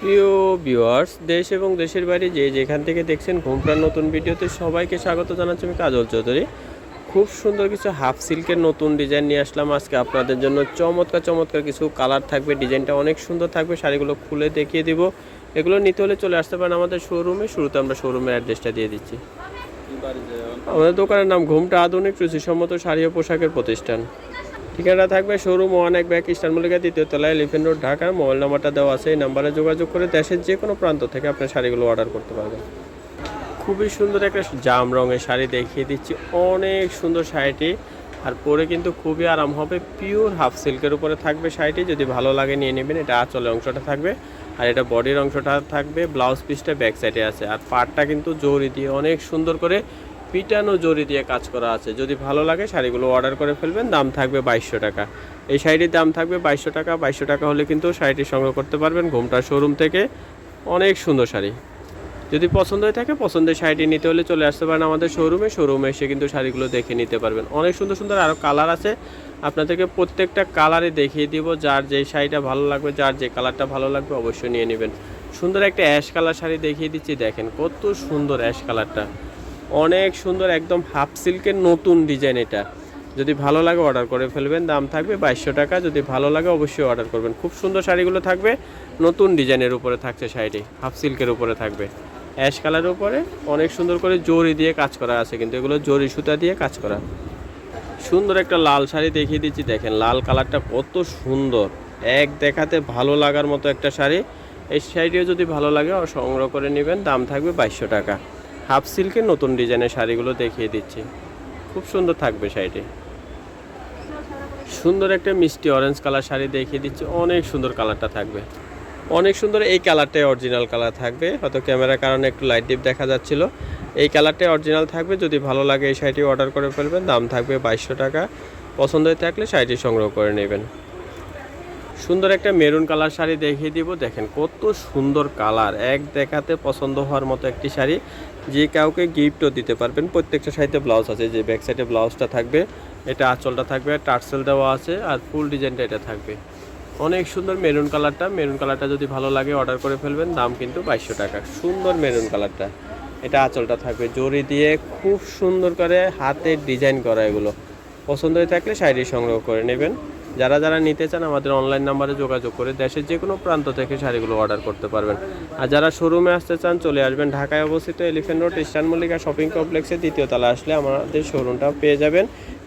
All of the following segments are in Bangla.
প্রিয় ভিউয়ার্স দেশ এবং দেশের বাইরে যে যেখান থেকে দেখছেন ঘুমটার নতুন ভিডিওতে সবাইকে স্বাগত জানাচ্ছি আমি কাজল চৌধুরী। খুব সুন্দর কিছু হাফ সিল্কের নতুন ডিজাইন নিয়ে আসলাম আজকে আপনাদের জন্য। চমৎকার চমৎকার কিছু কালার থাকবে ডিজাইনটা অনেক সুন্দর থাকবে শাড়িগুলো খুলে দেখিয়ে দিব। এগুলো নিতে হলে চলে আসতে পারেন আমাদের শোরুমে শুরুতে আমরা শোরুমের অ্যাড্রেসটা দিয়ে দিচ্ছি। আমাদের দোকানের নাম ঘুমটা আধুনিক রুচিসম্মত শাড়ি ও পোশাকের প্রতিষ্ঠান। ঠিকানা থাকবে শোরুম ওয়ান এক ব্যাগ ইস্টার্ন মল্লিকা দ্বিতীয় তলায় এলিফেন্ট রোড, ঢাকা। মোবাইল নাম্বারটা দেওয়া আছে, এই নাম্বারে যোগাযোগ করে দেশের যে কোনো প্রান্ত থেকে আপনার শাড়িগুলো অর্ডার করতে পারবেন। খুবই সুন্দর একটা জাম রঙের শাড়ি দেখিয়ে দিচ্ছি, অনেক সুন্দর শাড়িটি। আর পরে কিন্তু খুবই আরাম হবে পিওর হাফ সিল্কের উপরে থাকবে শাড়িটি, যদি ভালো লাগে নিয়ে নেবেন, এটা আঁচলের অংশটা থাকবে। আর এটা বডির অংশটা থাকবে ব্লাউজ পিসটা ব্যাক সাইডে আছে। আর পাটটা কিন্তু জরি দিয়ে অনেক সুন্দর করে পিটানো জরি দিয়ে কাজ করা আছে। যদি ভালো লাগে শাড়িগুলো অর্ডার করে ফেলবেন, দাম থাকবে বাইশশো টাকা। এই শাড়িটির দাম থাকবে বাইশশো টাকা। বাইশশো টাকা হলে কিন্তু শাড়িটি সংগ্রহ করতে পারবেন ঘুমটা শোরুম থেকে। অনেক সুন্দর শাড়ি। যদি পছন্দ হয়ে থাকে, পছন্দের শাড়িটি নিতে হলে চলে আসতে পারেন আমাদের শোরুমে। শোরুমে এসে কিন্তু শাড়িগুলো দেখে নিতে পারবেন। অনেক সুন্দর সুন্দর আরও কালার আছে। আপনাদেরকে প্রত্যেকটা কালারে দেখিয়ে দিব। যার যে শাড়িটা ভালো লাগবে, যার যে কালারটা ভালো লাগবে অবশ্যই নিয়ে নেবেন। সুন্দর একটা অ্যাশ কালার শাড়ি দেখিয়ে দিচ্ছি। দেখেন কত সুন্দর অ্যাশ কালারটা অনেক সুন্দর একদম হাফ সিল্কের নতুন ডিজাইন এটা। যদি ভালো লাগে অর্ডার করে ফেলবেন, দাম থাকবে বাইশশো টাকা। যদি ভালো লাগে অবশ্যই অর্ডার করবেন। খুব সুন্দর শাড়িগুলো থাকবে, নতুন ডিজাইনের উপরে থাকছে শাড়িটি হাফ সিল্কের উপরে থাকবে। অ্যাশ কালারের উপরে অনেক সুন্দর করে জরি দিয়ে কাজ করা আছে, কিন্তু এগুলো জরি সুতা দিয়ে কাজ করা। সুন্দর একটা লাল শাড়ি দেখিয়ে দিচ্ছি, দেখেন লাল কালারটা কত সুন্দর। এক দেখাতে ভালো লাগার মতো একটা শাড়ি। এই শাড়িটিও যদি ভালো লাগে, সংগ্রহ করে নেবেন, দাম থাকবে বাইশশো টাকা। হাফ সিল্কের নতুন ডিজাইনের শাড়িগুলো দেখিয়ে দিচ্ছি। খুব সুন্দর থাকবে শাড়িটি। সুন্দর একটা মিষ্টি অরেঞ্জ কালার শাড়ি দেখিয়ে দিচ্ছি। অনেক সুন্দর কালারটা থাকবে। অনেক সুন্দর এই কালারটাই অরিজিনাল কালার থাকবে। হয়তো ক্যামেরার কারণে একটু লাইট ডিপ দেখা যাচ্ছিল। এই কালারটাই অরিজিনাল থাকবে। যদি ভালো লাগে এই শাড়িটি অর্ডার করে ফেলবেন, দাম থাকবে বাইশশো টাকা। পছন্দ হয়ে থাকলে শাড়িটি সংগ্রহ করে নেবেন। সুন্দর একটা মেরুন কালার শাড়ি দেখিয়ে দিব। দেখেন কত সুন্দর কালার। এক দেখাতে পছন্দ হওয়ার মতো একটি শাড়ি। যে কাউকে গিফটও দিতে পারবেন। প্রত্যেকটা শাড়িতে ব্লাউজ আছে। যে ব্যাক সাইডে ব্লাউজটা থাকবে, এটা আঁচলটা থাকবে, টার্সেল দেওয়া আছে আর ফুল ডিজাইনটা এটা থাকবে। অনেক সুন্দর মেরুন কালারটা। মেরুন কালারটা যদি ভালো লাগে অর্ডার করে ফেলবেন, দাম কিন্তু বাইশশো টাকা। সুন্দর মেরুন কালারটা। এটা আঁচলটা থাকবে। জরি দিয়ে খুব সুন্দর করে হাতে ডিজাইন করা এগুলো। পছন্দ হয়ে থাকলে শাড়ি সংগ্রহ করে নেবেন। যারা যারা নিতে চান আমাদের অনলাইন নাম্বারে যোগাযোগ করে দেশের যে কোনো প্রান্ত থেকে শাড়িগুলো অর্ডার করতে পারবেন। আর যারা শোরুমে আসতে চান, চলে আসবেন। ঢাকায় অবস্থিত elephant road Eastern Mallika shopping কমপ্লেক্সে দ্বিতীয় তলা আসলে আমাদের শোরুমটা পেয়ে যাবেন।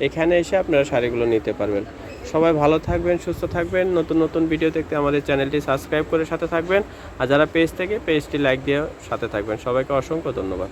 এখানে এসে আপনারা শাড়িগুলো নিতে পারবেন। সবাই ভালো থাকবেন, সুস্থ থাকবেন। নতুন নতুন ভিডিও দেখতে আমাদের চ্যানেলটি সাবস্ক্রাইব করে সাথে থাকবেন। আর যারা পেজ থেকে পেজটি লাইক দিয়ে সাথে থাকবেন। সবাইকে অসংখ্য ধন্যবাদ।